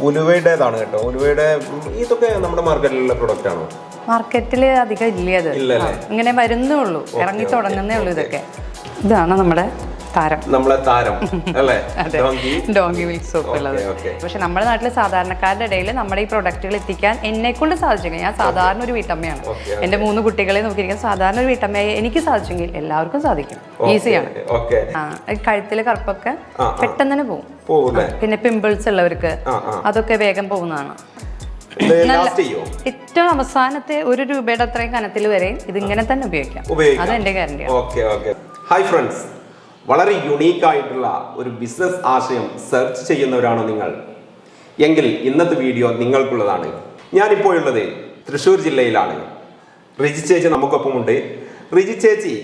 ഉലുവയുടേതാണ് കേട്ടോ. ഉലുവയുടെ ഇതൊക്കെ നമ്മുടെ മാർക്കറ്റിലുള്ള പ്രൊഡക്റ്റ് ആണോ? മാർക്കറ്റിൽ അധികം ഇല്ല അത് ഇങ്ങനെ വരുന്നേ ഉള്ളൂ. ഇറങ്ങി തുടങ്ങുന്നേ ഉള്ളൂ ഇതൊക്കെ. ഇതാണ് നമ്മുടെ താരം. നമ്മളെ താരം അല്ലേ? ഡോങ്കി? മിൽക്ക് സോപ്പ് ഉള്ളത്. പക്ഷെ നമ്മുടെ നാട്ടിലെ സാധാരണക്കാരുടെ ഇടയിൽ നമ്മുടെ ഈ പ്രൊഡക്റ്റുകൾ എത്തിക്കാൻ എന്നെ കൊണ്ട് സാധിച്ചെങ്കിൽ ഞാൻ സാധാരണ ഒരു വീട്ടമ്മയാണ്. എന്റെ മൂന്ന് കുട്ടികളെ നോക്കിയിരിക്കാൻ സാധാരണ ഒരു വീട്ടമ്മയായി എനിക്ക് സാധിച്ചെങ്കിൽ എല്ലാവർക്കും സാധിക്കും. ഈസിയാണ്. കഴുത്തിലെ കറുപ്പൊക്കെ പെട്ടെന്ന് തന്നെ പോകും പിന്നെ പിമ്പിൾസ് ഉള്ളവർക്ക് അതൊക്കെ വേഗം പോകുന്നതാണ്. ഏറ്റവും അവസാനത്തെ ഒരു രൂപയുടെ അത്രയും കനത്തിൽ വരെ ഇതിങ്ങനെ തന്നെ ഉപയോഗിക്കാം. അതെന്റെ അത് എന്റെ ഗ്യാരണ്ടിയാണ് ഹായ് ഫ്രണ്ട്സ് വളരെ യുണീക്ക് ആയിട്ടുള്ള ഒരു ബിസിനസ് ആശയം സെർച്ച് ചെയ്യുന്നവരാണോ നിങ്ങൾ. എങ്കിൽ ഇന്നത്തെ വീഡിയോ നിങ്ങൾക്കുള്ളതാണ്. ഞാനിപ്പോൾ ഉള്ളത് തൃശ്ശൂർ ജില്ലയിലാണ്. റിജി ചേച്ചി നമുക്കൊപ്പമുണ്ട്. റിജി ചേച്ചി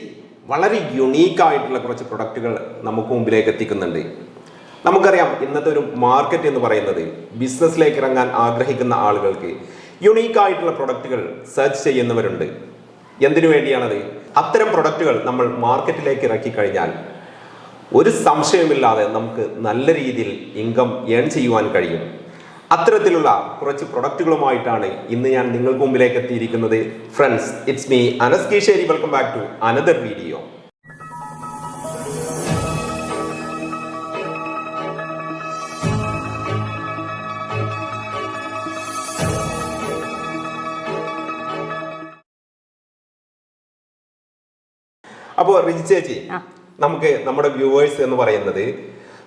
വളരെ യുണീക്ക് ആയിട്ടുള്ള കുറച്ച് പ്രൊഡക്റ്റുകൾ നമുക്ക് മുമ്പിലേക്ക് എത്തിക്കുന്നുണ്ട്. നമുക്കറിയാം ഇന്നത്തെ ഒരു മാർക്കറ്റ് എന്ന് പറയുന്നത് ബിസിനസ്സിലേക്ക് ഇറങ്ങാൻ ആഗ്രഹിക്കുന്ന ആളുകൾക്ക് യുണീക്ക് ആയിട്ടുള്ള പ്രൊഡക്റ്റുകൾ സെർച്ച് ചെയ്യുന്നവരുണ്ട്. എന്തിനു വേണ്ടിയാണത്? അത്തരം പ്രൊഡക്റ്റുകൾ നമ്മൾ മാർക്കറ്റിലേക്ക് ഇറക്കി കഴിഞ്ഞാൽ ഒരു സംശയമില്ലാതെ നമുക്ക് നല്ല രീതിയിൽ ഇൻകം ഏൺ ചെയ്യുവാൻ കഴിയും. അത്തരത്തിലുള്ള കുറച്ച് പ്രൊഡക്റ്റുകളുമായിട്ടാണ് ഇന്ന് ഞാൻ നിങ്ങൾക്ക് മുമ്പിലേക്ക് എത്തിയിരിക്കുന്നത്. Friends it's me Anas Keeshery welcome back to another video അപ്പോൾ റിജി ചേച്ചി നമുക്ക് നമ്മുടെ വ്യൂവേഴ്സ് എന്ന് പറയുന്നത്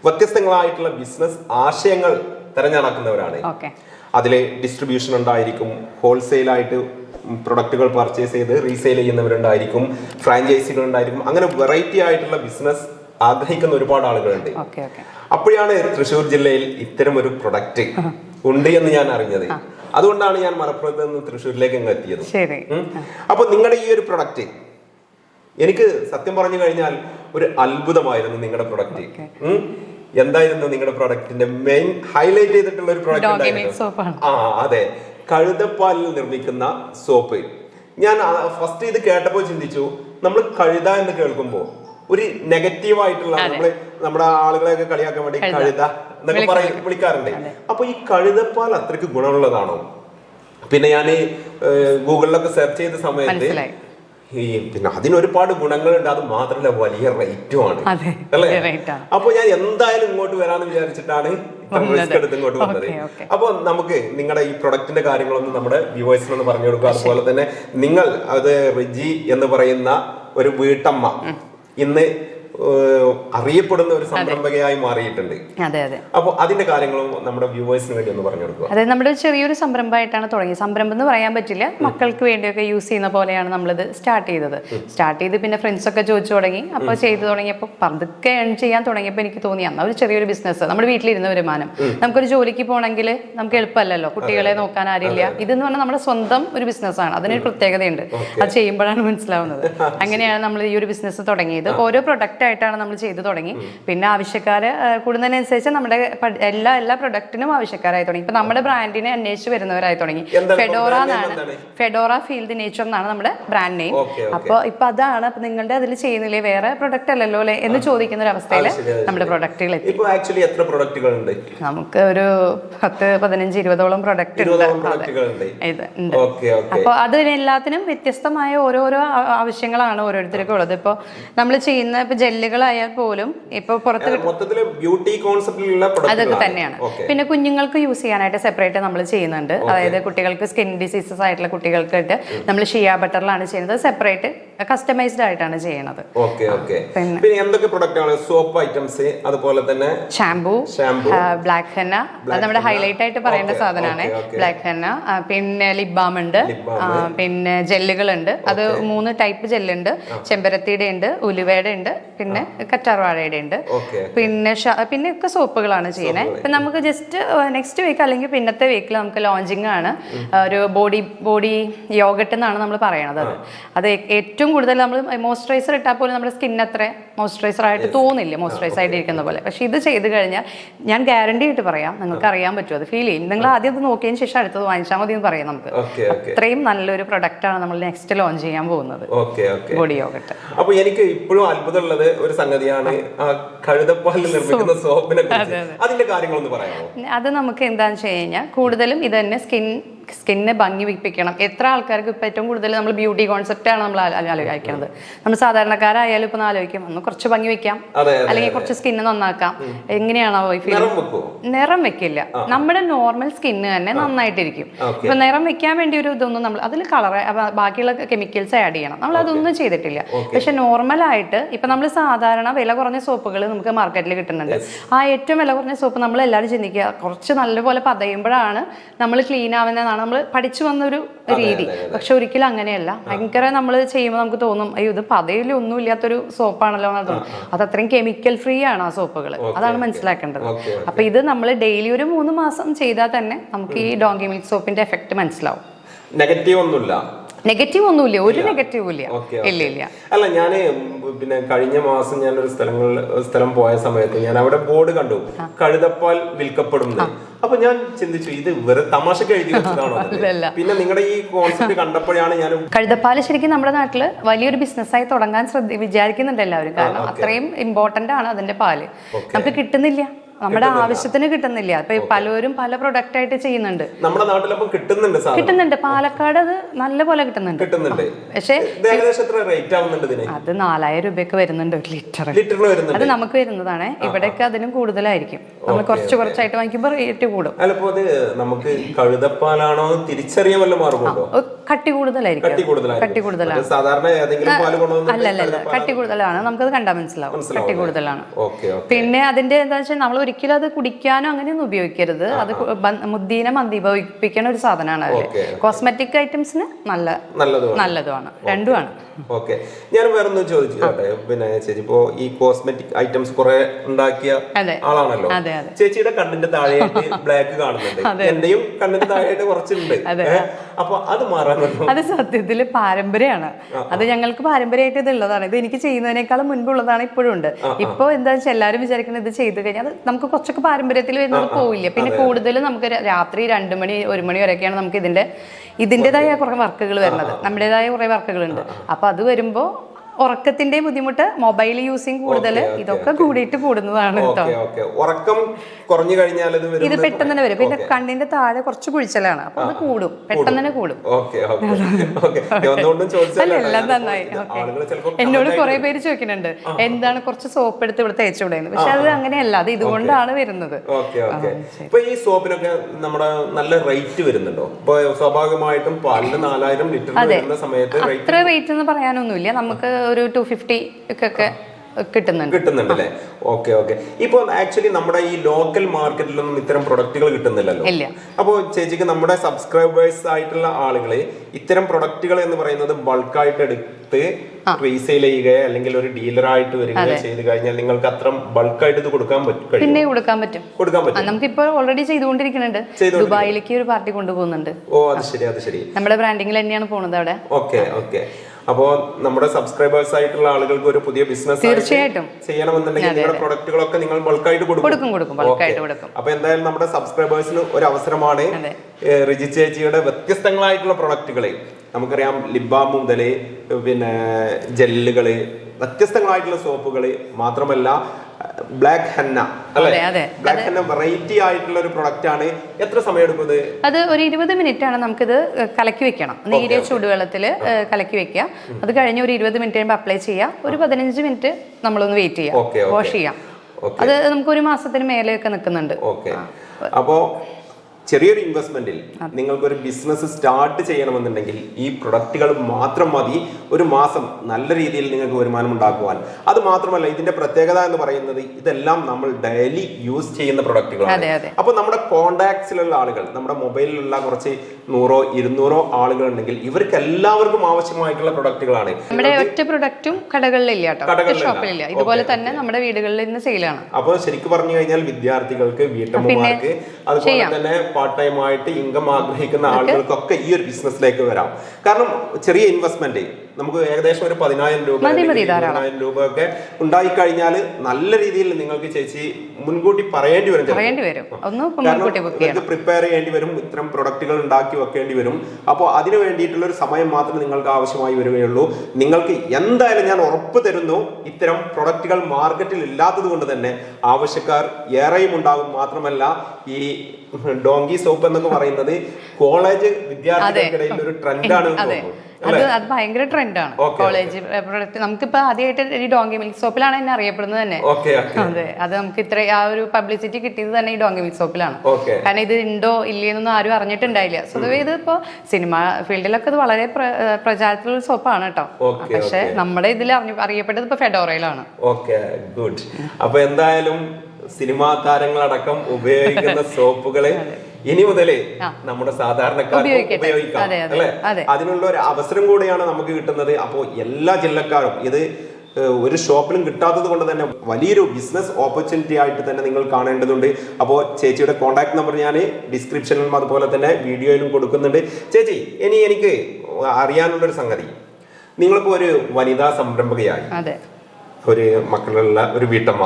വ്യത്യസ്തങ്ങളായിട്ടുള്ള ബിസിനസ് ആശയങ്ങൾ തിരഞ്ഞെടുക്കുന്നവരാണ്. അതിൽ ഡിസ്ട്രിബ്യൂഷൻ ഉണ്ടായിരിക്കും ഹോൾസെയിൽ ആയിട്ട് പ്രൊഡക്റ്റുകൾ പർച്ചേസ് ചെയ്ത് റീസെയിൽ ചെയ്യുന്നവരുണ്ടായിരിക്കും ഫ്രാഞ്ചൈസികൾ ഉണ്ടായിരിക്കും അങ്ങനെ വെറൈറ്റി ആയിട്ടുള്ള ബിസിനസ് ആഗ്രഹിക്കുന്ന ഒരുപാട് ആളുകളുണ്ട്. അപ്പോഴാണ് തൃശ്ശൂർ ജില്ലയിൽ ഇത്തരം ഒരു പ്രൊഡക്റ്റ് ഉണ്ട് എന്ന് ഞാൻ അറിഞ്ഞത്. അതുകൊണ്ടാണ് ഞാൻ മലപ്പുറത്ത് നിന്ന് തൃശ്ശൂരിലേക്ക് അങ്ങ് എത്തിയത്. അപ്പൊ നിങ്ങളുടെ ഈ ഒരു പ്രൊഡക്റ്റ് എനിക്ക് സത്യം പറഞ്ഞു കഴിഞ്ഞാൽ ഒരു അത്ഭുതമായിരുന്നു നിങ്ങളുടെ പ്രൊഡക്റ്റ് എന്തായിരുന്നു നിങ്ങളുടെ പ്രൊഡക്റ്റിന്റെ മെയിൻ ഹൈലൈറ്റ് ചെയ്തിട്ടുള്ള ഒരു പ്രൊഡക്റ്റ് ആ അതെ. കഴുതപ്പാലിൽ നിർമ്മിക്കുന്ന സോപ്പ് ഞാൻ ഫസ്റ്റ് ഇത് കേട്ടപ്പോൾ ചിന്തിച്ചു നമ്മൾ കഴുത എന്ന് കേൾക്കുമ്പോൾ ഒരു നെഗറ്റീവ് ആയിട്ടുള്ള നമ്മൾ നമ്മുടെ ആളുകളെയൊക്കെ കളിയാക്കാൻ വേണ്ടി കഴുത. എന്നൊക്കെ പറയും വിളിക്കാറുണ്ട്. അപ്പൊ ഈ കഴുതപ്പാൽ അത്രയ്ക്ക് ഗുണമുള്ളതാണോ? പിന്നെ ഞാൻ ഗൂഗിളിലൊക്കെ സെർച്ച് ചെയ്ത സമയത്ത് ഈ പിന്നെ അതിന് ഒരുപാട് ഗുണങ്ങളുണ്ട്. അത് മാത്രമല്ല വലിയ റേറ്റുമാണ് അല്ലേ? റേറ്റ് ആണ്. അപ്പൊ ഞാൻ എന്തായാലും ഇങ്ങോട്ട് വരാന്ന് വിചാരിച്ചിട്ടാണ് റിസ്ക് എടുത്ത് ഇങ്ങോട്ട് വന്നത് ഓക്കെ, ഓക്കെ. അപ്പൊ നമുക്ക് നിങ്ങളുടെ ഈ പ്രൊഡക്റ്റിന്റെ കാര്യങ്ങളൊന്നും നമ്മുടെ വ്യൂവേഴ്സിനൊന്ന് പറഞ്ഞു കൊടുക്കുക. അതുപോലെ തന്നെ നിങ്ങൾ അത് റിജി എന്ന് പറയുന്ന ഒരു വീട്ടമ്മ ഇന്ന് അറിയപ്പെടുന്ന ഒരു സംരംഭകയായി മാറിയിട്ടുണ്ട്. അതെ അതെ. അപ്പൊ അതിന്റെ കാര്യങ്ങളും നമ്മുടെ വ്യൂവേഴ്സിന് വേണ്ടി ഒന്ന് പറഞ്ഞു കൊടുക്കുക. അതെ നമ്മുടെ ചെറിയൊരു സംരംഭമായിട്ടാണ് തുടങ്ങിയത്. സംരംഭം എന്ന് പറയാൻ പറ്റില്ല. മക്കൾക്ക് വേണ്ടിയൊക്കെ യൂസ് ചെയ്യുന്ന പോലെയാണ് നമ്മളിത് സ്റ്റാർട്ട് ചെയ്തത്. സ്റ്റാർട്ട് ചെയ്ത് പിന്നെ ഫ്രണ്ട്സ് ഒക്കെ ചോദിച്ചു തുടങ്ങി. അപ്പോൾ ചെയ്തു തുടങ്ങിയപ്പോൾ പതുക്കെ ഏൺ ചെയ്യാൻ തുടങ്ങിയപ്പോൾ എനിക്ക് തോന്നി. അന്ന് ഒരു ചെറിയൊരു ബിസിനസ് നമ്മുടെ വീട്ടിലിരുന്ന വരുമാനം. നമുക്കൊരു ജോലിക്ക് പോകണമെങ്കിൽ നമുക്ക് എളുപ്പമല്ലല്ലോ. കുട്ടികളെ നോക്കാൻ ആരില്ല. ഇതെന്ന് പറഞ്ഞാൽ നമ്മുടെ സ്വന്തം ഒരു ബിസിനസ്സാണ് അതിനൊരു പ്രത്യേകതയുണ്ട്. അത് ചെയ്യുമ്പോഴാണ് മനസ്സിലാവുന്നത്. അങ്ങനെയാണ് നമ്മൾ ഈ ഒരു ബിസിനസ് തുടങ്ങിയത്. ഓരോ പ്രൊഡക്റ്റ് ആയിട്ടാണ് നമ്മൾ ചെയ്തു തുടങ്ങി. പിന്നെ ആവശ്യക്കാർ കൂടുന്നതിനനുസരിച്ച് നമ്മുടെ എല്ലാ എല്ലാ പ്രൊഡക്റ്റിനും ആവശ്യക്കാരായി തുടങ്ങി. ഇപ്പൊ നമ്മുടെ ബ്രാൻഡിനെ അന്വേഷിച്ച് വരുന്നവരായി തുടങ്ങി. ഫെഡോറ എന്നാണ്? ഫെഡോറ ഫീൽഡ് നേച്ചർ എന്നാണ് നമ്മുടെ ബ്രാൻഡ് നെയിം അപ്പോൾ ഇപ്പൊ അതാണ് അപ്പൊ നിങ്ങളുടെ അതിൽ ചെയ്യുന്നില്ലേ? വേറെ പ്രൊഡക്റ്റ് അല്ലല്ലോ അല്ലെ? എന്ന് ചോദിക്കുന്ന ഒരു അവസ്ഥയിൽ നമ്മുടെ പ്രൊഡക്റ്റുകൾ എത്തി. ആക്ച്വലി എത്ര പ്രൊഡക്റ്റുകൾ ഉണ്ട് നമുക്ക് ഒരു പത്ത് പതിനഞ്ച് ഇരുപതോളം പ്രൊഡക്റ്റ് ഉണ്ട്. അപ്പോൾ അതിനെല്ലാത്തിനും വ്യത്യസ്തമായ ഓരോരോ ആവശ്യങ്ങളാണ് ഓരോരുത്തർക്കും ഉള്ളത് ഇപ്പോൾ നമ്മൾ ചെയ്യുന്ന ഇപ്പോൾ ജെല്ലുകളായാൽ പോലും ഇപ്പൊ പുറത്ത് മൊത്തത്തിൽ ബ്യൂട്ടി കോൺസെപ്റ്റിലുള്ള അതൊക്കെ തന്നെയാണ്. പിന്നെ കുഞ്ഞുങ്ങൾക്ക് യൂസ് ചെയ്യാനായിട്ട് സെപ്പറേറ്റ് നമ്മൾ ചെയ്യുന്നുണ്ട്. അതായത് കുട്ടികൾക്ക് സ്കിൻ ഡിസീസസ് ആയിട്ടുള്ള കുട്ടികൾക്കായിട്ട് നമ്മൾ ഷിയ ബട്ടറിലാണ് ചെയ്യുന്നത്. സെപ്പറേറ്റ് കസ്റ്റമൈസ്ഡ് ആയിട്ടാണ് ചെയ്യുന്നത്. പിന്നെ- എന്തൊക്കെ പ്രൊഡക്റ്റ് ആണ്? സോപ്പ് ഐറ്റംസ് അതുപോലെ തന്നെ ഷാംപൂ ബ്ലാക്ക് ഹെന്ന അത് നമ്മുടെ ഹൈലൈറ്റ് ആയിട്ട് പറയേണ്ട സാധനമാണ്. ബ്ലാക്ക് ഹെന്ന പിന്നെ ലിപ് ബാം ഉണ്ട്. പിന്നെ ജെല്ലുകൾ ഉണ്ട് പിന്നെ ജെല്ലുകളുണ്ട് അത് മൂന്ന് ടൈപ്പ് ജെല്ലുണ്ട് ചെമ്പരത്തിയുടെ ഉണ്ട് ഉലുവയുടെ ഉണ്ട് പിന്നെ കറ്റാർവാഴയുടെ ഉണ്ട്. പിന്നെ പിന്നെ ഒക്കെ സോപ്പുകളാണ് ചെയ്യുന്നത് ഇപ്പൊ നമുക്ക് ജസ്റ്റ് നെക്സ്റ്റ് വീക്ക് അല്ലെങ്കിൽ പിന്നത്തെ വീക്കിൽ നമുക്ക് ലോഞ്ചിങ് ആണ്. ഒരു ബോഡി ബോഡി യോഗട്ട് എന്നാണ് നമ്മൾ പറയണത് അത്. അത് ഏറ്റവും കൂടുതൽ നമ്മൾ മോയ്സ്ചറൈസർ ഇട്ടാൽ പോലും നമ്മുടെ സ്കിൻ അത്ര മോയ്സ്ചറൈസർ ആയിട്ട് തോന്നില്ല മോയ്സ്ചറൈസർ ആയിട്ട് ഇരിക്കുന്ന പോലെ. പക്ഷെ ഇത് ചെയ്ത് കഴിഞ്ഞാൽ ഞാൻ ഗ്യാരണ്ടി ആയിട്ട് പറയാം നിങ്ങൾക്ക് അറിയാൻ പറ്റും അത്. ഫീൽ ചെയ്യും. നിങ്ങൾ ആദ്യം അത് നോക്കിയതിന് ശേഷം അടുത്തത് വാങ്ങിച്ചാൽ മതി എന്ന് പറയാം നമുക്ക്. അത്രയും നല്ലൊരു പ്രൊഡക്റ്റ് ആണ് നമ്മൾ നെക്സ്റ്റ് ലോഞ്ച് ചെയ്യാൻ പോകുന്നത്. ബോഡി യോഗട്ട് അപ്പൊ എനിക്ക് ഇപ്പോഴും അത്ഭുതമുള്ളത് ഒരു സംഗതിയാണ് ആ കഴുതപ്പാലിൽ നിർമ്മിക്കുന്ന സോപ്പിനെ അതിന്റെ കാര്യങ്ങളൊന്ന് പറയാമോ? അത് നമുക്ക് എന്താണെന്ന് വെച്ച് കഴിഞ്ഞാൽ കൂടുതലും ഇത് തന്നെ സ്കിൻ സ്കിന്നെ ഭംഗി വെപ്പിക്കണം എത്ര ആൾക്കാർക്ക് ഇപ്പം ഏറ്റവും കൂടുതൽ നമ്മൾ ബ്യൂട്ടി കോൺസെപ്റ്റ് ആണ് നമ്മൾ ആലോ- ആലോചിക്കുന്നത്. നമ്മൾ സാധാരണക്കാരായാലും ഇപ്പം ആലോചിക്കും. ഒന്ന് കുറച്ച് ഭംഗി വെക്കാം. അല്ലെങ്കിൽ കുറച്ച് സ്കിന്ന് നന്നാക്കാം. എങ്ങനെയാണോ നിറം വെക്കില്ല. നമ്മുടെ നോർമൽ സ്കിന്ന് തന്നെ നന്നായിട്ടിരിക്കും. ഇപ്പം നിറം വെക്കാൻ വേണ്ടി ഒരു ഇതൊന്നും നമ്മൾ അതിൽ കളർ ബാക്കിയുള്ള കെമിക്കൽസ് ആഡ് ചെയ്യണം. നമ്മൾ അതൊന്നും ചെയ്തിട്ടില്ല. പക്ഷെ നോർമലായിട്ട് ഇപ്പം ഇപ്പൊ നമ്മൾ സാധാരണ വില കുറഞ്ഞ സോപ്പുകൾ നമുക്ക് മാർക്കറ്റിൽ കിട്ടുന്നുണ്ട്. ആ ഏറ്റവും വില കുറഞ്ഞ സോപ്പ് നമ്മൾ എല്ലാവരും ചിന്തിക്കുക. കുറച്ച് നല്ലപോലെ പതയുമ്പോഴാണ് നമ്മൾ ക്ലീൻ ആവുന്നതാണ് നമ്മൾ പഠിച്ചു വന്നൊരു രീതി. പക്ഷെ ഒരിക്കലും അങ്ങനെയല്ല. ഭയങ്കര നമ്മൾ ചെയ്യുമ്പോൾ നമുക്ക് തോന്നും അയ്യോ ഇത് പതയിൽ ഒന്നും ഇല്ലാത്തൊരു സോപ്പാണല്ലോ എന്ന് തോന്നും. അത് അത്രയും കെമിക്കൽ ഫ്രീ ആണ് ആ സോപ്പുകൾ അതാണ് മനസ്സിലാക്കേണ്ടത്. അപ്പൊ ഇത് നമ്മൾ ഡെയിലി ഒരു മൂന്ന് മാസം ചെയ്താൽ തന്നെ നമുക്ക് ഈ ഡോങ്കി മിൽക്ക് സോപ്പിന്റെ എഫക്ട് മനസ്സിലാവും. നെഗറ്റീവ് ഒന്നുമില്ല. നെഗറ്റീവ് ഒന്നുമില്ല. ഒരു നെഗറ്റീവ് ഇല്ല. ഇല്ല ഇല്ല. അല്ല ഞാൻ പിന്നെ കഴിഞ്ഞ മാസം ഞാൻ ഒരു സ്ഥലങ്ങളിൽ സ്ഥലം പോയ സമയത്ത് ഞാൻ അവിടെ ബോർഡ് കണ്ടു. കഴുതപ്പാൽ വിൽക്കപ്പെടുന്നത്. അപ്പൊ ഞാൻ ചിന്തിച്ചു ഇത് വെറുതെ തമാശക്ക് എഴുതി വെച്ചതാണോ പിന്നെ നിങ്ങളുടെ ഈ കോൺസെപ്റ്റ് കണ്ടപ്പോഴാണ് ഞാൻ കഴുതപ്പാൽ ശരിക്കും നമ്മുടെ നാട്ടിൽ വലിയൊരു ബിസിനസ്സായി തുടങ്ങാൻ ശ്രദ്ധ വിചാരിക്കുന്നുണ്ട് എല്ലാവരും. കാരണം അത്രയും ഇമ്പോർട്ടന്റ് ആണ് അതിന്റെ പാൽ. നമുക്ക് കിട്ടുന്നില്ല. നമ്മുടെ ആവശ്യത്തിന് കിട്ടുന്നില്ല. ഇപ്പൊ പലരും പല പ്രൊഡക്റ്റ് ആയിട്ട് ചെയ്യുന്നുണ്ട്. നമ്മുടെ നാട്ടിലപ്പം കിട്ടുന്നുണ്ട് കിട്ടുന്നുണ്ട്. പാലക്കാട് അത് നല്ല പോലെ കിട്ടുന്നുണ്ട്. കിട്ടുന്നുണ്ട്. പക്ഷേ ഇത് ഏകദേശം എത്ര റേറ്റ് ആവുന്നുണ്ട് ഇതിനെ? അത് നാലായിരം രൂപയൊക്കെ വരുന്നുണ്ട് ഒരു ലിറ്റർ അത് നമുക്ക് വരുന്നതാണ്. ഇവിടെയൊക്കെ അതിനും കൂടുതലായിരിക്കും. നമ്മൾ കുറച്ച് കുറച്ചായിട്ട് വാങ്ങിക്കുമ്പോൾ റേറ്റ് കൂടും. നമുക്ക് കഴുതപ്പാലാണോ തിരിച്ചറിയാൻ വല്ല മാർഗമുണ്ടോ? കട്ടി കൂടുതലായിരിക്കും. കട്ടി കൂടുതലാണ്. സാധാരണ ഏതെങ്കിലും പാൽ കൊണ്ടുവന്ന് അല്ല അല്ല അല്ല കട്ടി കൂടുതലാണ്. നമുക്കത് കണ്ടാൽ മനസ്സിലാവും. കട്ടി കൂടുതലാണ്. Okay okay. പിന്നെ അതിന്റെ എന്താ വെച്ചാൽ നമ്മൾ ഒരിക്കലും അത് കുടിക്കാനോ അങ്ങനെയൊന്നും ഉപയോഗിക്കരുത്. അത് മുദ്ദീനെ മന്ദീഭവിപ്പിക്കുന്ന ഒരു സാധനമാണ് അതിൽ കോസ്മെറ്റിക് ഐറ്റംസിന് നല്ല നല്ലതുമാണ്. രണ്ടുമാണ്. ഓക്കെ. ഞാൻ വേറൊന്ന് ചോദിച്ചോട്ടെ പിന്നെ ചേച്ചി ഇപ്പോ ഈ കോസ്മെറ്റിക് ഐറ്റംസ് കുറെ ഉണ്ടാക്കിയ ആളാണല്ലോ. ചേച്ചിയുടെ കണ്ണിന്റെ താഴെയായിട്ട് ബ്ലാക്ക് കാണുന്നുണ്ട്. എന്റെയും കണ്ണിന്റെ താഴെയായിട്ട് കുറച്ചുണ്ട്? അപ്പൊ അത് മാറാൻ അത് സത്യത്തിൽ പാരമ്പര്യമാണ്. അത് ഞങ്ങൾക്ക് പാരമ്പര്യമായിട്ട് ഇത് ഉള്ളതാണ് ഇത് എനിക്ക് ചെയ്യുന്നതിനേക്കാളും മുൻപുള്ളതാണ് ഇപ്പോഴും ഉണ്ട്. ഇപ്പോൾ എന്താ വെച്ചാൽ എല്ലാവരും വിചാരിക്കുന്നത് ഇത് ചെയ്തു കഴിഞ്ഞാൽ അത് നമുക്ക് കുറച്ചൊക്കെ പാരമ്പര്യത്തിൽ വരുന്നത് പോവില്ല. പിന്നെ കൂടുതൽ നമുക്ക് രാത്രി രണ്ട് മണി ഒരു മണി വരെയൊക്കെയാണ് നമുക്ക് ഇതിന്റെ ഇതിന്റെതായ കുറേ വർക്കുകൾ വരുന്നത്. നമ്മുടേതായ കുറേ വർക്കുകളുണ്ട്. അപ്പൊ അത് വരുമ്പോൾ ഉറക്കത്തിന്റെ ബുദ്ധിമുട്ട് മൊബൈൽ യൂസിങ് കൂടുതൽ ഇതൊക്കെ കൂടിയിട്ട് കൂടുന്നതാണ് കേട്ടോ. ഉറക്കം കുറഞ്ഞു കഴിഞ്ഞാൽ ഇത് പെട്ടെന്ന് തന്നെ വരും. പിന്നെ കണ്ണിന്റെ താഴെ കുറച്ച് കുഴിച്ചലാണ്. അപ്പൊ അത് കൂടും. പെട്ടെന്ന് തന്നെ കൂടും. അല്ല? എല്ലാം നന്നായി. എന്നോട് കുറെ പേര് ചോദിക്കുന്നുണ്ട്. എന്താണ് കുറച്ച് സോപ്പ് എടുത്ത് ഇവിടെ തേച്ചുവിടുന്നത് പക്ഷെ അത് അങ്ങനെയല്ല. അത് ഇതുകൊണ്ടാണ് വരുന്നത്. ഇപ്പൊ ഈ സോപ്പിനൊക്കെ നമ്മുടെ നല്ല റേറ്റ് വരുന്നുണ്ടോ? ഇപ്പൊ സ്വാഭാവികമായിട്ടും പാലിന് നാലായിരം ലിറ്റർ വരുന്ന സമയത്ത് റേറ്റ് അത്ര റേറ്റ് എന്ന് പറയാനൊന്നുമില്ല. നമുക്ക് ഒരു ടു ഫിഫ്റ്റി ഒക്കെ കിട്ടുന്നുണ്ട്. കിട്ടുന്നുണ്ട് അല്ലേ ഓക്കെ ഓക്കെ. ഇപ്പൊ ആക്ച്വലി നമ്മുടെ ഈ ലോക്കൽ മാർക്കറ്റിലൊന്നും ഇത്തരം പ്രൊഡക്റ്റുകൾ കിട്ടുന്നില്ലല്ലോ. അപ്പോൾ ചേച്ചിക്ക് നമ്മുടെ സബ്സ്ക്രൈബേഴ്സ് ആയിട്ടുള്ള ആളുകളെ ഇത്തരം പ്രൊഡക്റ്റുകൾ എന്ന് പറയുന്നത് ബൾക്കായിട്ട് എടുത്ത് റീസെയിൽ ചെയ്യുകയോ അല്ലെങ്കിൽ ഒരു ഡീലറായിട്ട് വരികയോ ചെയ്ത് കഴിഞ്ഞാൽ നിങ്ങൾക്ക് അത്ര ബൾക്കായിട്ട് ഇത് കൊടുക്കാൻ പറ്റും പിന്നെ കൊടുക്കാൻ പറ്റും. കൊടുക്കാൻ പറ്റും പറ്റും. നമുക്കിപ്പോൾ ഓൾറെഡി ചെയ്തുകൊണ്ടിരിക്കുന്നുണ്ട്. ദുബായിലേക്ക് ഒരു പാർട്ടി കൊണ്ടുപോകുന്നുണ്ട്. ഓ അത് ശരി അത് ശരി. നമ്മുടെ ബ്രാൻഡിംഗിൽ തന്നെയാണ് പോകുന്നത് അവിടെ. Okay okay. അപ്പോ നമ്മുടെ സബ്സ്ക്രൈബേഴ്സ് ആയിട്ടുള്ള ആളുകൾക്ക് ഒരു പുതിയ ബിസിനസ് തീർച്ചയായിട്ടും. ചെയ്യണമെന്നുണ്ടെങ്കിൽ നിങ്ങളുടെ പ്രൊഡക്റ്റുകളൊക്കെ നിങ്ങൾ ബൾക്കായിട്ട് കൊടുക്കും. കൊടുക്കും ബൾക്കായിട്ട് കൊടുക്കും. അപ്പൊ എന്തായാലും നമ്മുടെ സബ്സ്ക്രൈബേഴ്സിന് ഒരു അവസരമാണ് റിജി ചേച്ചിയുടെ വ്യത്യസ്തങ്ങളായിട്ടുള്ള പ്രൊഡക്റ്റുകളെ നമുക്കറിയാം ലിബാം മുതൽ പിന്നെ ജെല്ലുകൾ വ്യത്യസ്തങ്ങളായിട്ടുള്ള സോപ്പുകൾ മാത്രമല്ല ബ്ലാക്ക് ഹെന്ന അല്ലേ? ബ്ലാക്ക് ഹെന്ന വെറൈറ്റി ആയിട്ടുള്ള ഒരു പ്രൊഡക്റ്റ് ആണ്. എത്ര സമയം എടുക്കുന്നത് അത് ഒരു ഇരുപത് മിനിറ്റ് ആണ് നമുക്കിത് കലക്കി വെക്കണം. നേരിയ ചൂടുവെള്ളത്തിൽ കലക്കി വെക്കുക. അത് കഴിഞ്ഞ് ഒരു ഇരുപത് മിനിറ്റ് കഴിയുമ്പോൾ അപ്ലൈ ചെയ്യുക. ഒരു പതിനഞ്ച് മിനിറ്റ് നമ്മളൊന്ന് വെയിറ്റ് ചെയ്യാം വാഷ് ചെയ്യാം അത് നമുക്ക് ഒരു മാസത്തിന് മേലെയൊക്കെ നിൽക്കുന്നുണ്ട്. ഓക്കെ. അപ്പോ ചെറിയൊരു ഇൻവെസ്റ്റ്മെന്റിൽ നിങ്ങൾക്ക് ഒരു ബിസിനസ് സ്റ്റാർട്ട് ചെയ്യണമെന്നുണ്ടെങ്കിൽ ഈ പ്രൊഡക്റ്റുകൾ മാത്രം മതി. ഒരു മാസം നല്ല രീതിയിൽ നിങ്ങൾക്ക് വരുമാനം ഉണ്ടാക്കുവാൻ. അത് മാത്രമല്ല ഇതിന്റെ പ്രത്യേകത എന്ന് പറയുന്നത് ഇതെല്ലാം നമ്മൾ ഡെയിലി യൂസ് ചെയ്യുന്ന പ്രൊഡക്റ്റുകളാണ് അപ്പോൾ നമ്മുടെ കോണ്ടാക്ട്സിലുള്ള ആളുകൾ നമ്മുടെ മൊബൈലിലുള്ള കുറച്ച് നൂറോ ഇരുന്നൂറോ ആളുകളുണ്ടെങ്കിൽ ഇവർക്ക് എല്ലാവർക്കും ആവശ്യമായിട്ടുള്ള പ്രൊഡക്റ്റുകളാണ്. നമ്മുടെ ഒറ്റ പ്രൊഡക്റ്റും കടകളിലില്ല ഷോപ്പിലില്ല. ഇതുപോലെ തന്നെ നമ്മുടെ വീടുകളിൽ നിന്ന് സെയിലാണ്. അപ്പോൾ ശരിക്കും പറഞ്ഞു കഴിഞ്ഞാൽ വിദ്യാർത്ഥികൾക്ക് വീട്ടമ്മമാർക്ക് അതുപോലെ തന്നെ പാർട്ട് ടൈം ആയിട്ട് ഇൻകം ആഗ്രഹിക്കുന്ന ആളുകൾക്കൊക്കെ ഈ ഒരു ബിസിനസ്സിലേക്ക് വരാം. കാരണം ചെറിയ ഇൻവെസ്റ്റ്മെന്റ് നമുക്ക് ഏകദേശം ഒരു പതിനായിരം രൂപ പതിനായിരം. രൂപ ഒക്കെ ഉണ്ടായിക്കഴിഞ്ഞാൽ നല്ല രീതിയിൽ നിങ്ങൾക്ക് ചേച്ചി മുൻകൂട്ടി പറയേണ്ടി വരും നിങ്ങൾക്ക് പ്രിപ്പയർ ചെയ്യേണ്ടി വരും ഇത്തരം പ്രൊഡക്റ്റുകൾ ഉണ്ടാക്കി വെക്കേണ്ടി വരും. അപ്പോൾ അതിന് വേണ്ടിയിട്ടുള്ള ഒരു സമയം മാത്രമേ നിങ്ങൾക്ക് ആവശ്യമായി വരികയുള്ളൂ. നിങ്ങൾക്ക് എന്തായാലും ഞാൻ ഉറപ്പ് തരുന്നു ഇത്തരം പ്രൊഡക്റ്റുകൾ മാർക്കറ്റിൽ ഇല്ലാത്തത് കൊണ്ട് തന്നെ ആവശ്യക്കാർ ഏറെയും ഉണ്ടാകും. മാത്രമല്ല ഈ ഡോങ്കി സോപ്പ് എന്നൊക്കെ പറയുന്നത് കോളേജ് വിദ്യാർത്ഥികൾക്കിടയിൽ ഒരു ട്രെൻഡാണ് അതെ. അത് അത് ഭയങ്കര ട്രെൻഡാണ്. കോളേജ് പ്രൊഡക്റ്റ് നമുക്കിപ്പോ ആദ്യമായിട്ട് ഈ ഡോങ്കി മിൽക്ക് സോപ്പിലാണ് എന്നെ അറിയപ്പെടുന്നത് തന്നെ. അതെ അത് നമുക്ക് ഇത്ര ആ ഒരു പബ്ലിസിറ്റി കിട്ടിയത് തന്നെ ഈ ഡോങ്കി മിൽക്ക് സോപ്പിലാണ്. കാരണം ഇത് ഉണ്ടോ ഇല്ലയെന്നൊന്നും ആരും അറിഞ്ഞിട്ടുണ്ടായില്ല. സ്വതവേ ഇത് ഇപ്പോ സിനിമ ഫീൽഡിലൊക്കെ ഇത് വളരെ പ്ര- പ്രചാരത്തിലുള്ള സോപ്പാണ് കേട്ടോ. പക്ഷെ നമ്മുടെ ഇതിൽ അറിയപ്പെട്ടത് ഇപ്പൊ ഫെഡോറയിലാണ്. Okay good. അപ്പൊ എന്തായാലും സിനിമാ താരങ്ങളടക്കം ഉപയോഗിക്കുന്ന സോപ്പുകൾ ഇനി മുതലേ നമ്മുടെ സാധാരണക്കാർക്ക് ഉപയോഗിക്കാം അല്ലെ? അതിനുള്ള ഒരു അവസരം കൂടിയാണ് നമുക്ക് കിട്ടുന്നത്. അപ്പോൾ എല്ലാ ജില്ലക്കാരും ഇത് ഒരു ഷോപ്പിലും കിട്ടാത്തത് കൊണ്ട് തന്നെ വലിയൊരു ബിസിനസ് ഓപ്പർച്യൂണിറ്റി ആയിട്ട് തന്നെ നിങ്ങൾ കാണേണ്ടതുണ്ട്. അപ്പോൾ ചേച്ചിയുടെ കോൺടാക്ട് നമ്പർ ഞാൻ ഡിസ്ക്രിപ്ഷനിലും അതുപോലെ തന്നെ വീഡിയോയിലും കൊടുക്കുന്നുണ്ട്. ചേച്ചി ഇനി എനിക്ക് അറിയാനുള്ളൊരു സംഗതി. നിങ്ങളിപ്പോൾ ഒരു വനിതാ സംരംഭകയായി. ഒരു മക്കളുള്ള ഒരു വീട്ടമ്മ.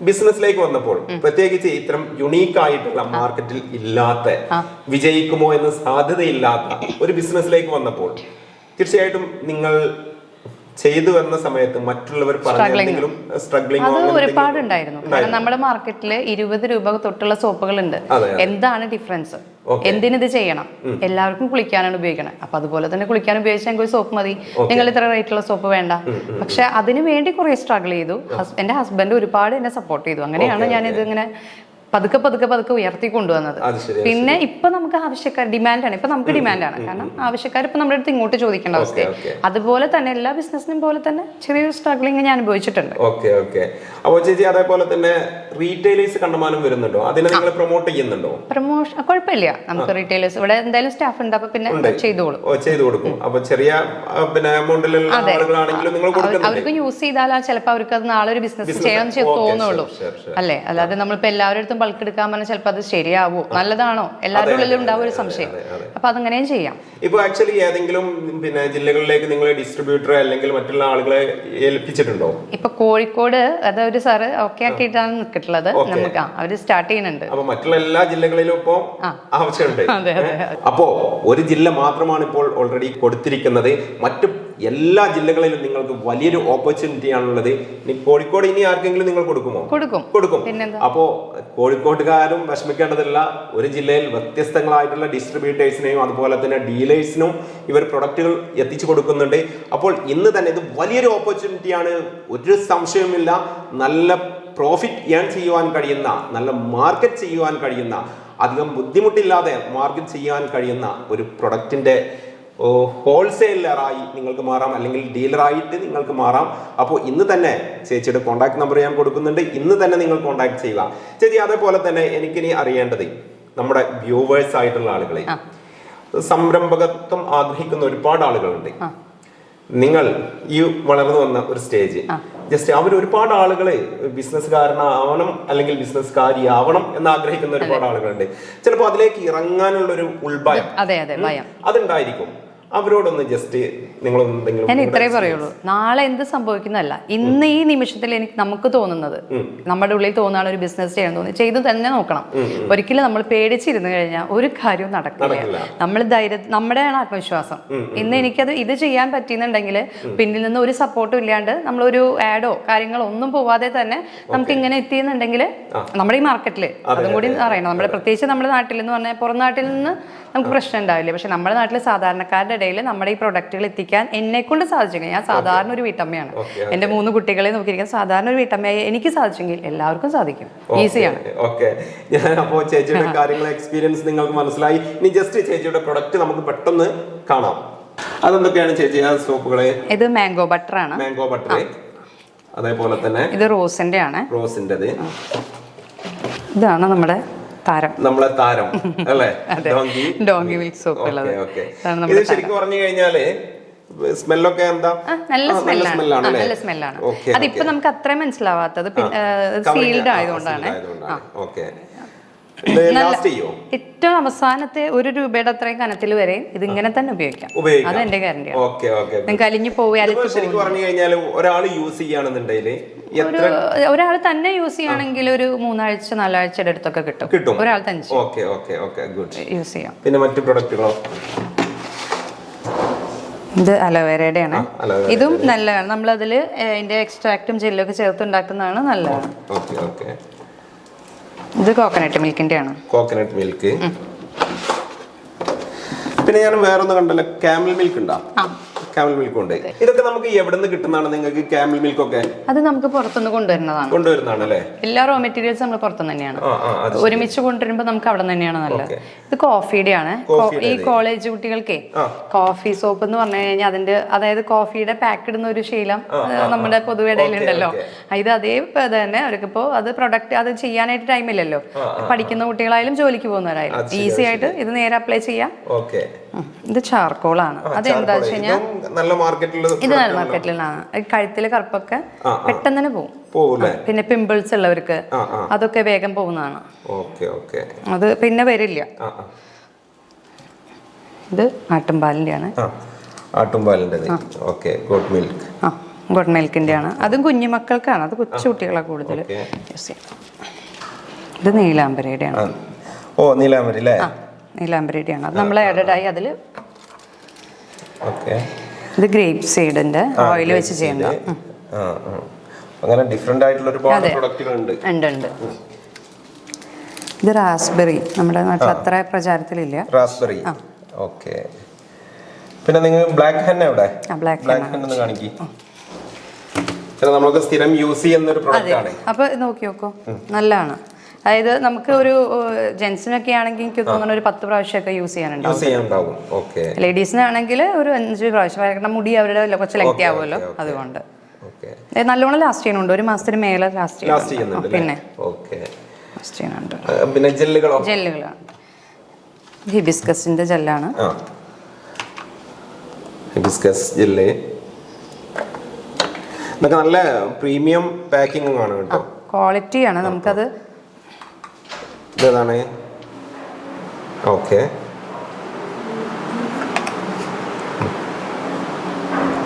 ബിസിനസ്സിലേക്ക് വന്നപ്പോൾ പ്രത്യേകിച്ച് ഇത്തരം യുണീക്ക് ആയിട്ടുള്ള മാർക്കറ്റിൽ ഇല്ലാത്ത വിജയിക്കുമോ എന്ന് സാധ്യതയില്ലാത്ത ഒരു ബിസിനസ്സിലേക്ക് വന്നപ്പോൾ തീർച്ചയായിട്ടും നിങ്ങൾ ചെയ്തു വന്ന സമയത്ത് മറ്റുള്ളവർ പറഞ്ഞെങ്കിലും സ്ട്രഗ്ലിംഗ് അത് ഒരുപാട് ഉണ്ടായിരുന്നു കാരണം നമ്മുടെ മാർക്കറ്റിൽ ഇരുപത് രൂപ തൊട്ടുള്ള സോപ്പുകളുണ്ട്. ഉണ്ട് എന്താണ് ഡിഫറൻസ് എന്തിനിത് ചെയ്യണം? എല്ലാവർക്കും കുളിക്കാനാണ് ഉപയോഗിക്കണം. അപ്പൊ അതുപോലെ തന്നെ കുളിക്കാൻ ഉപയോഗിച്ചാൽ ഒരു സോപ്പ് മതി. നിങ്ങൾ ഇത്ര റേറ്റുള്ള സോപ്പ് വേണ്ട. പക്ഷെ അതിനു വേണ്ടി കുറെ സ്ട്രഗിൾ ചെയ്തു. എന്റെ ഹസ്ബൻഡ് ഒരുപാട് എന്നെ സപ്പോർട്ട് ചെയ്തു. അങ്ങനെയാണ് ഞാൻ ഇത് ഇങ്ങനെ പതുക്കെ പതുക്കെ പതുക്കെ ഉയർത്തി കൊണ്ടുവന്നത്. പിന്നെ ഇപ്പൊ നമുക്ക് ആവശ്യക്കാർ ഡിമാൻഡാണ് ഇപ്പൊ നമുക്ക് ഡിമാൻഡാണ് കാരണം ആവശ്യക്കാർ ഇപ്പൊ നമ്മുടെ അടുത്ത് ഇങ്ങോട്ട് ചോദിക്കേണ്ട അവസ്ഥയാണ് അതുപോലെ തന്നെ എല്ലാ ബിസിനസ്സിനും പോലെ തന്നെ ചെറിയൊരു സ്ട്രഗ്ലിംഗ് ഞാൻ അനുഭവിച്ചിട്ടുണ്ട്. Okay okay. അപ്പോൾ ചേച്ചി അതേപോലെ തന്നെ റീറ്റെയിലേഴ്സ് കണ്ടമാനം വരുന്നുണ്ടോ? അതിനെ നിങ്ങൾ പ്രൊമോട്ട് ചെയ്യുന്നുണ്ടോ? പ്രൊമോഷൻ കുഴപ്പമില്ല. നമുക്ക് റീറ്റെയിലേഴ്സ് ഇവിടെ എന്തായാലും സ്റ്റാഫ് ഉണ്ട്. അപ്പൊ പിന്നെ ചെയ്തോളും. ചെയ്തു കൊടുക്കും. അപ്പൊ ചെറിയ പിന്നെ എമൗണ്ടിലുള്ള ആളുകളാണെങ്കിലും നിങ്ങൾ അവർക്ക് യൂസ് ചെയ്താലാണ് ചിലപ്പോൾ അവർക്ക് അത് നാളെ ഒരു ബിസിനസ് ചെയ്യാൻ തോന്നുള്ളൂ. അല്ലേ? അല്ലാതെ നമ്മളിപ്പോ എല്ലാവരുടെ ബൾക്ക് എടുക്കാൻ പറഞ്ഞാൽ ചിലപ്പോൾ അത് ശരിയാവോ? നല്ലതാണോ? എല്ലാവരുടെ ഉള്ളിലും ഉണ്ടാവും ഒരു സംശയം. അപ്പൊ അതങ്ങനെയും ചെയ്യാം. ഇപ്പൊ ആക്ച്വലി ഏതെങ്കിലും പിന്നെ ജില്ലകളിലേക്ക് നിങ്ങൾ ഡിസ്ട്രിബ്യൂട്ടർ അല്ലെങ്കിൽ മറ്റുള്ള ആളുകളെ ഏൽപ്പിച്ചിട്ടുണ്ടോ? ഇപ്പൊ കോഴിക്കോട് അതൊരു സാറ് ഓക്കെ ആക്കിയിട്ടാണ് നിൽക്കിട്ടുള്ളത് നമുക്ക് അവർ സ്റ്റാർട്ട് ചെയ്യുന്നുണ്ട്. അപ്പൊ മറ്റുള്ള എല്ലാ ജില്ലകളിലും ഇപ്പോ ആവശ്യമുണ്ട്. അപ്പോ ഒരു ജില്ല മാത്രമാണ് ഇപ്പോൾ ഓൾറെഡി കൊടുത്തിരിക്കുന്നത്. മറ്റു എല്ലാ ജില്ലകളിലും നിങ്ങൾക്ക് വലിയൊരു ഓപ്പർച്യൂണിറ്റി ആണുള്ളത്. ഇനി കോഴിക്കോട് ഇനി ആർക്കെങ്കിലും നിങ്ങൾ കൊടുക്കുമോ? കൊടുക്കും. കൊടുക്കും. അപ്പോ കോഴിക്കോട്ടുകാരും വിഷമിക്കേണ്ടതില്ല. ഒരു ജില്ലയിൽ വ്യത്യസ്തങ്ങളായിട്ടുള്ള ഡിസ്ട്രിബ്യൂട്ടേഴ്സിനെയും അതുപോലെ തന്നെ ഡീലേഴ്സിനും ഇവർ പ്രൊഡക്റ്റുകൾ എത്തിച്ചു കൊടുക്കുന്നുണ്ട്. അപ്പോൾ ഇന്ന് തന്നെ ഇത് വലിയൊരു ഓപ്പർച്യൂണിറ്റിയാണ് ഒരു സംശയവുമില്ല. നല്ല പ്രോഫിറ്റ് ഏൺ ചെയ്യുവാൻ കഴിയുന്ന നല്ല മാർക്കറ്റ് ചെയ്യുവാൻ കഴിയുന്ന അധികം ബുദ്ധിമുട്ടില്ലാതെ മാർക്കറ്റ് ചെയ്യാൻ കഴിയുന്ന ഒരു പ്രൊഡക്റ്റിന്റെ ഹോൾസെയിലറായി നിങ്ങൾക്ക് മാറാം അല്ലെങ്കിൽ ഡീലറായിട്ട് നിങ്ങൾക്ക് മാറാം. അപ്പോൾ ഇന്ന് തന്നെ ചേച്ചിയുടെ കോൺടാക്ട് നമ്പർ ഞാൻ കൊടുക്കുന്നുണ്ട്. ഇന്ന് തന്നെ നിങ്ങൾ കോൺടാക്ട് ചെയ്യുക. ചേച്ചി അതേപോലെ തന്നെ എനിക്കിനി അറിയേണ്ടത് നമ്മുടെ വ്യൂവേഴ്സ് ആയിട്ടുള്ള ആളുകളെ. സംരംഭകത്വം ആഗ്രഹിക്കുന്ന ഒരുപാട് ആളുകളുണ്ട്. നിങ്ങൾ ഈ വളർന്നു വന്ന ഒരു സ്റ്റേജ് ജസ്റ്റ് അവർ ഒരുപാട് ആളുകൾ ബിസിനസ്സുകാരനാവണം അല്ലെങ്കിൽ ബിസിനസ്സുകാരിയാവണം എന്ന് ആഗ്രഹിക്കുന്ന ഒരുപാട് ആളുകളുണ്ട്. ചിലപ്പോ അതിലേക്ക് ഇറങ്ങാനുള്ള ഒരു ഉൾഭയം. അതെ അതെ ഭയം. അതുണ്ടായിരിക്കും. അവരോടൊന്ന് ജസ്റ്റ് നിങ്ങൾ ഞാൻ ഇത്രേ പറയുള്ളൂ. നാളെ എന്ത് സംഭവിക്കുന്നതല്ല. ഇന്ന് ഈ നിമിഷത്തിൽ എനിക്ക് നമുക്ക് തോന്നുന്നത് നമ്മുടെ ഉള്ളിൽ തോന്നുന്ന ഒരു ബിസിനസ് ചെയ്യാൻ തോന്നി. ചെയ്തു തന്നെ നോക്കണം. ഒരിക്കലും നമ്മൾ പേടിച്ചിരുന്നു കഴിഞ്ഞാൽ ഒരു കാര്യവും നടക്കില്ല. നടക്കില്ല. നമ്മൾ ധൈര്യം നമ്മുടെയാണ് ആത്മവിശ്വാസം. ഇന്ന് എനിക്കത് ഇത് ചെയ്യാൻ പറ്റിയെന്നുണ്ടെങ്കിൽ പിന്നിൽ നിന്ന് ഒരു സപ്പോർട്ടും ഇല്ലാണ്ട് നമ്മളൊരു ആഡോ കാര്യങ്ങളോ ഒന്നും പോവാതെ തന്നെ നമുക്ക് ഇങ്ങനെ എത്തിയെന്നുണ്ടെങ്കിൽ നമ്മുടെ ഈ മാർക്കറ്റിൽ അതും കൂടി അറിയണം. നമ്മുടെ പ്രത്യേകിച്ച് നമ്മുടെ നാട്ടിൽ എന്ന് പറഞ്ഞാൽ പുറം നാട്ടിൽ നിന്ന് നമുക്ക് പ്രശ്നം ഉണ്ടാവില്ല. പക്ഷെ നമ്മുടെ നാട്ടിൽ സാധാരണക്കാരുടെ ഇടയിൽ നമ്മുടെ ഈ പ്രൊഡക്റ്റുകൾ എത്തിക്കാൻ എന്നെ കൊണ്ട് സാധിച്ചെങ്കിൽ ഞാൻ സാധാരണ ഒരു വീട്ടമ്മയാണ്. എന്റെ എന്റെ മൂന്ന് കുട്ടികളെ നോക്കിയിരിക്കാൻ സാധാരണ ഒരു വീട്ടമ്മയെ എനിക്ക് സാധിച്ചെങ്കിൽ എല്ലാവർക്കും സാധിക്കും. ഈസിയാണ് ഓക്കെ ഞാൻ അപ്പോൾ ചേച്ചിയുടെ കാര്യങ്ങൾ എക്സ്പീരിയൻസ് നിങ്ങൾക്ക് മനസ്സിലായി. ഇനി ജസ്റ്റ് ചേച്ചിയുടെ പ്രൊഡക്റ്റ് നമുക്ക് പെട്ടെന്ന് കാണാം. അതെന്തൊക്കെയാണ് ചേച്ചി ആ സോപ്പുകളെ ഇത് മാംഗോ ബട്ടർ ആണ്. മാംഗോ ബട്ടർ അതേപോലെ തന്നെ ഇത് റോസിന്റെ ആണ് റോസിന്റെത് ഇതാണ് നമ്മുടെ താരം. നമ്മളെ താരം അല്ലേ? ഡോങ്കി. ഡോങ്കി മിൽക്ക് സോപ്പ് ഉള്ളത്. ഇത് ശരിക്കും പറഞ്ഞു കഴിഞ്ഞാൽ സ്മെല്ലൊക്കെ എന്താ? നല്ല സ്മെല്ലാണ്. നല്ല സ്മെല്ലാണ്. അതിപ്പോ നമുക്ക് അത്രയും മനസ്സിലാവാത്തത്. സീൽഡ് ആയതുകൊണ്ടാണ്. ഓക്കെ. ഏറ്റവും അവസാനത്തെ ഒരു രൂപയുടെ അത്രയും കനത്തിൽ വരെ ഇത് ഇങ്ങനെ തന്നെ ഉപയോഗിക്കാം. അത് എന്റെ ഗ്യാരണ്ടി നിങ്ങൾക്ക് അലിഞ്ഞു പോവുകയാണെങ്കിൽ ഒരാൾ യൂസ് ചെയ്യുകയാണെന്നുണ്ടെങ്കിൽ ഒരാൾ തന്നെ യൂസ് ചെയ്യുകയാണെങ്കിൽ ഒരു മൂന്നാഴ്ച നാലാഴ്ചയുടെ അടുത്തൊക്കെ കിട്ടും. കിട്ടും. ഒരാൾ തന്നെ okay okay okay good use ചെയ്യാം. പിന്നെ മറ്റു പ്രൊഡക്റ്റുകളോ ഇത് അലോവേരയുടെ. ആണ് ഇതും നല്ലതാണ്. നമ്മളതിൽ അതിന്റെ എക്സ്ട്രാക്റ്റും ജെല്ലൊക്കെ ചേർത്ത് ഉണ്ടാക്കുന്നതാണ് നല്ലതാണ്. Okay okay. ഇത് കോക്കനട്ട് മിൽക്കിന്റെ ആണ്. കോക്കനട്ട് മിൽക്ക് പിന്നെ ഞാൻ വേറൊന്ന് കണ്ടല്ലോ കാമൽ മിൽക്ക് ഉണ്ടോ? ക്യാമൽ മിൽക്ക് ഉണ്ട്. ഇതൊക്കെ നമുക്ക് എവിടെ നിന്ന് കിട്ടുന്നതാണ് നിങ്ങൾക്ക് ക്യാമൽ മിൽക്ക് ഒക്കെ? അത് നമുക്ക് പുറത്തുനിന്ന് കൊണ്ടുവരുന്നതാണ്. കൊണ്ടുവരുന്നതാണ് അല്ലേ? എല്ലാ റോ മെറ്റീരിയൽസ് നമ്മൾ പുറത്തുനിന്ന് തന്നെയാണ്. ഒരുമിച്ച് കൊണ്ടുവരുമ്പോൾ നമുക്ക് അവിടെ തന്നെയാണ് നല്ലത്. ഇത് കോഫിയുടെ ആണ്. ഈ കോളേജ് കുട്ടികൾക്ക് കോഫി സോപ്പ് എന്ന് പറഞ്ഞു കഴിഞ്ഞാൽ അതിന്റെ അതായത് കോഫിയുടെ പാക്ക് ഇടുന്ന ഒരു ശീലം നമ്മുടെ പൊതുവേടയിലുണ്ടല്ലോ ഇത് അതേ തന്നെ. അവർക്കിപ്പോ അത് പ്രൊഡക്റ്റ് അത് ചെയ്യാനായിട്ട് ടൈമില്ലല്ലോ പഠിക്കുന്ന കുട്ടികളായാലും ജോലിക്ക് പോകുന്നവരായാലും. ഈസി ആയിട്ട് ഇത് നേരെ അപ്ലൈ ചെയ്യാം. ഇത് ചാർക്കോളാണ്. അത് എന്താ വെച്ച് കഴിഞ്ഞാൽ നല്ല മാർക്കറ്റിൽ ഇത് നല്ല മാർക്കറ്റിലാണ് കഴുത്തിലെ കറുപ്പൊക്കെ പെട്ടെന്ന് തന്നെ പോകും പിന്നെ പിമ്പിൾസ് ഉള്ളവർക്ക് അതൊക്കെ വേഗം പോകുന്നതാണ്. അത് പിന്നെ വരില്ല. ഇത് ആട്ടുംപാലിന്റെ ആണ് ആ. ആട്ടുംപാലിന്റെത് ഓക്കെ ഗുഡ് മിൽക്ക്. ആ ഗുഡ് മിൽക്കിന്റെ ആണ് അതും കുഞ്ഞു മക്കൾക്കാണ്. അത് കൊച്ചു കുട്ടികളെ കൂടുതൽ ഇത് നീലാംബരയുടെ ആണ് ഓ നീലാംബരി അല്ലേ ആ നീലാംബരയുടെ അത് നമ്മൾ ആഡഡായി അതിൽ ഓക്കെ. ഇത് ഗ്രേപ്പ് സീഡിന്റെ ഓയിൽ വെച്ച് ചെയ്യുന്ന അങ്ങനെ ഡിഫറെന്റ് ആയിട്ടുള്ള ഒരുപാട് പ്രൊഡക്റ്റുകൾ ഉണ്ട് ഉണ്ട്. ഉണ്ട് ഇത് റാസ്ബെറി നമ്മുടെ നാട്ടിൽ അത്ര പ്രചാരത്തിലില്ല. Raspberry okay. പിന്നെ നിങ്ങൾ ബ്ലാക്ക് ഹെൻ എവിടെ? ബ്ലാക്ക് ഹെൻ ഒന്ന് കാണിക്കി. നമ്മൾക്ക് സ്ഥിരം യൂസ് ചെയ്യുന്ന ഒരു പ്രൊഡക്റ്റ് ആണ്. അപ്പൊ നോക്കി നോക്കോ. നല്ലതാണ്. അതായത് നമുക്ക് ഒരു ജെൻസിനൊക്കെ ആണെങ്കിൽ എനിക്ക് തോന്നുന്നു ഒരു പത്ത് പ്രാവശ്യമൊക്കെ യൂസ് ചെയ്യാനുണ്ടാവും. ലേഡീസിനാണെങ്കിൽ ഒരു അഞ്ച് പ്രാവശ്യം കാരണം മുടി അവരുടെ കുറച്ച് ലെങ്തി ആവുമല്ലോ അതുകൊണ്ട്. നല്ലോണം ലാസ്റ്റ് ചെയ്യുന്നുണ്ട്. ഒരു മാസത്തിന് മേലെ ലാസ്റ്റ് ചെയ്യുന്നുണ്ട്. പിന്നെ ലാസ്റ്റ് ചെയ്യുന്നുണ്ട്. പിന്നെ ജെല്ലുകളോ? ജെല്ലുകളാണ്. ഹിബിസ്കസിന്റെ ജെല്ലാണ്. Hibiscus gel. നല്ല പ്രീമിയം പാക്കിംഗ് ആണ് കേട്ടോ. ക്വാളിറ്റിയാണ് നമുക്കത് ഇതേതാണ് ഓക്കെ.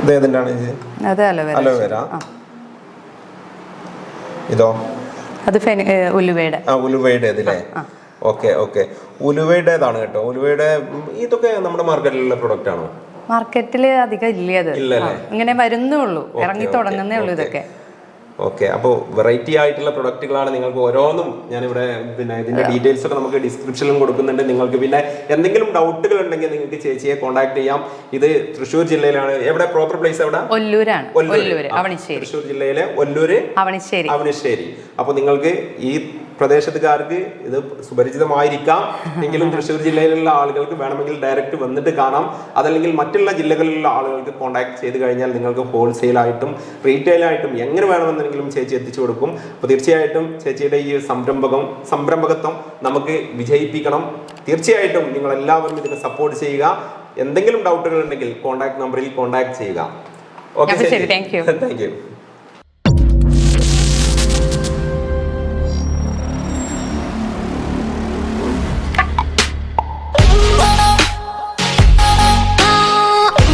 ഇത് അലോവേര ഇതോ? അത് ഉലുവയുടെ. ആ ഉലുവയുടെ ഇതില്ലേ ഓക്കെ ഓക്കെ. ഉലുവയുടേതാണ് കേട്ടോ. ഉലുവയുടെ ഇതൊക്കെ നമ്മുടെ മാർക്കറ്റിലുള്ള പ്രൊഡക്റ്റ് ആണോ? മാർക്കറ്റിൽ അധികം ഇല്ല അത് ഇങ്ങനെ വരുന്നേ ഉള്ളൂ. ഇറങ്ങി തുടങ്ങുന്നേ ഉള്ളൂ ഇതൊക്കെ. ഓക്കെ അപ്പോൾ വെറൈറ്റി ആയിട്ടുള്ള പ്രൊഡക്റ്റുകളാണ് നിങ്ങൾക്ക് ഓരോന്നും ഞാനിവിടെ പിന്നെ ഇതിന്റെ ഡീറ്റെയിൽസ് ഒക്കെ നമുക്ക് ഡിസ്ക്രിപ്ഷനിലും കൊടുക്കുന്നുണ്ട്. നിങ്ങൾക്ക് പിന്നെ എന്തെങ്കിലും ഡൗട്ടുകൾ ഉണ്ടെങ്കിൽ നിങ്ങൾക്ക് ചേച്ചിയെ കോൺടാക്ട് ചെയ്യാം. ഇത് തൃശ്ശൂർ ജില്ലയിലാണ്. എവിടെ? പ്രോപ്പർ പ്ലേസ് എവിടെ? ഒല്ലൂരാണ്. തൃശ്ശൂർ ജില്ലയിലെ ഒല്ലൂര് അവണിശ്ശേരി. അവണിശ്ശേരി. അപ്പോൾ നിങ്ങൾക്ക് ഈ പ്രദേശത്തുകാർക്ക് ഇത് സുപരിചിതമായിരിക്കാം. എങ്കിലും തൃശ്ശൂർ ജില്ലയിലുള്ള ആളുകൾക്ക് വേണമെങ്കിൽ ഡയറക്റ്റ് വന്നിട്ട് കാണാം. അതല്ലെങ്കിൽ മറ്റുള്ള ജില്ലകളിലുള്ള ആളുകൾക്ക് കോൺടാക്ട് ചെയ്ത് കഴിഞ്ഞാൽ നിങ്ങൾക്ക് ഹോൾസെയിലായിട്ടും റീറ്റെയിലായിട്ടും എങ്ങനെ വേണമെന്നെങ്കിലും ചേച്ചി എത്തിച്ചു കൊടുക്കും. അപ്പോൾ തീർച്ചയായിട്ടും ചേച്ചിയുടെ ഈ സംരംഭകം സംരംഭകത്വം നമുക്ക് വിജയിപ്പിക്കണം. തീർച്ചയായിട്ടും നിങ്ങൾ എല്ലാവരും ഇതിനെ സപ്പോർട്ട് ചെയ്യുക. എന്തെങ്കിലും ഡൗട്ടുകൾ ഉണ്ടെങ്കിൽ കോൺടാക്ട് നമ്പറിൽ കോൺടാക്ട് ചെയ്യുക. ഓക്കെ. Thank you